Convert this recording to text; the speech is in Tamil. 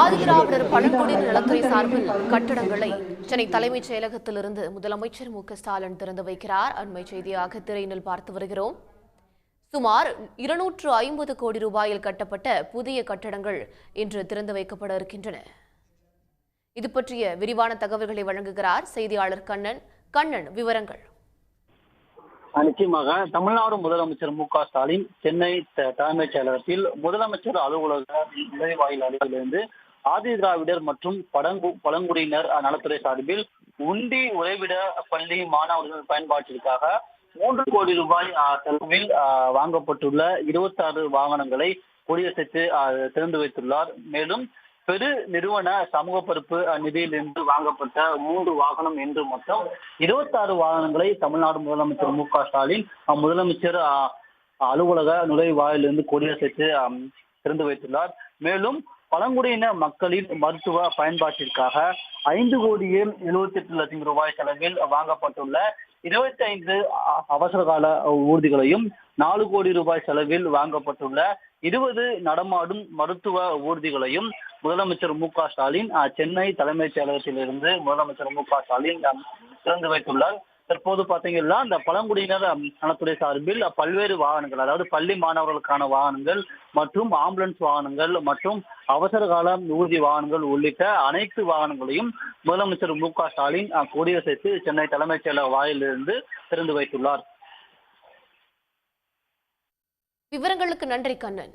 ஆதிராவிடர் பழங்குடியின பழங்குடியினர் நலத்துறை சார்பில் கட்டடங்களை சென்னை தலைமைச் செயலகத்திலிருந்து முதலமைச்சர் மு ஸ்டாலின் திறந்து வைக்கிறார். அண்மை செய்தியாக திரையினில் பார்த்து வருகிறோம். சுமார் இருநூற்று ஐம்பது கோடி ரூபாயில் கட்டப்பட்ட புதிய கட்டடங்கள் இன்று திறந்து வைக்கப்பட இருக்கின்றன. இது பற்றிய விரிவான தகவல்களை வழங்குகிறார் செய்தியாளர் கண்ணன். கண்ணன் விவரங்கள். நிச்சயமாக. தமிழ்நாடு முதலமைச்சர் மு க ஸ்டாலின் சென்னை தலைமைச் செயலகத்தில் முதலமைச்சர் அலுவலக நுழைவாயில் அலுவலிருந்து ஆதி திராவிடர் மற்றும் பழங்கு பழங்குடியினர் நலத்துறை சார்பில் உண்டி உறைவிட பள்ளி மாணவர்கள் பயன்பாட்டிற்காக மூன்று கோடி ரூபாய் செலவில் வாங்கப்பட்டுள்ள இருபத்தாறு வாகனங்களை கொடியசைத்து திறந்து வைத்துள்ளார். மேலும் பெரு நிறுவன சமூக பொறுப்பு அஹ், நிதியிலிருந்து வாங்கப்பட்ட மூன்று வாகனம் என்று மொத்தம் இருபத்தாறு வாகனங்களை தமிழ்நாடு முதலமைச்சர் மு க ஸ்டாலின் முதலமைச்சர் அலுவலக நுழைவாயிலிருந்து கொடியசைத்து திறந்து வைத்துள்ளார். மேலும் பழங்குடியின மக்களின் மருத்துவ பயன்பாட்டிற்காக ஐந்து கோடியே எழுபத்தி எட்டு லட்சம் ரூபாய் செலவில் வாங்கப்பட்டுள்ள இருபத்தி ஐந்து அவசர கால ஊர்திகளையும் நாலு கோடி ரூபாய் செலவில் வாங்கப்பட்டுள்ள இருபது நடமாடும் மருத்துவ ஊர்திகளையும் முதலமைச்சர் மு க ஸ்டாலின் சென்னை தலைமைச் செயலகத்திலிருந்து முதலமைச்சர் மு க ஸ்டாலின் திறந்து வைத்துள்ளார். தற்போது பாத்தீங்கன்னா இந்த பழங்குடியினர் நலத்துறை சார்பில் பல்வேறு வாகனங்கள் அதாவது பள்ளி மாணவர்களுக்கான வாகனங்கள் மற்றும் ஆம்புலன்ஸ் வாகனங்கள் மற்றும் அவசர கால ஊர்தி வாகனங்கள் உள்ளிட்ட அனைத்து வாகனங்களையும் முதலமைச்சர் மு க ஸ்டாலின் கொடியசைத்து சென்னை தலைமைச் செயலக வாயிலிருந்து திறந்து வைத்துள்ளார். விவரங்களுக்கு நன்றி கண்ணன்.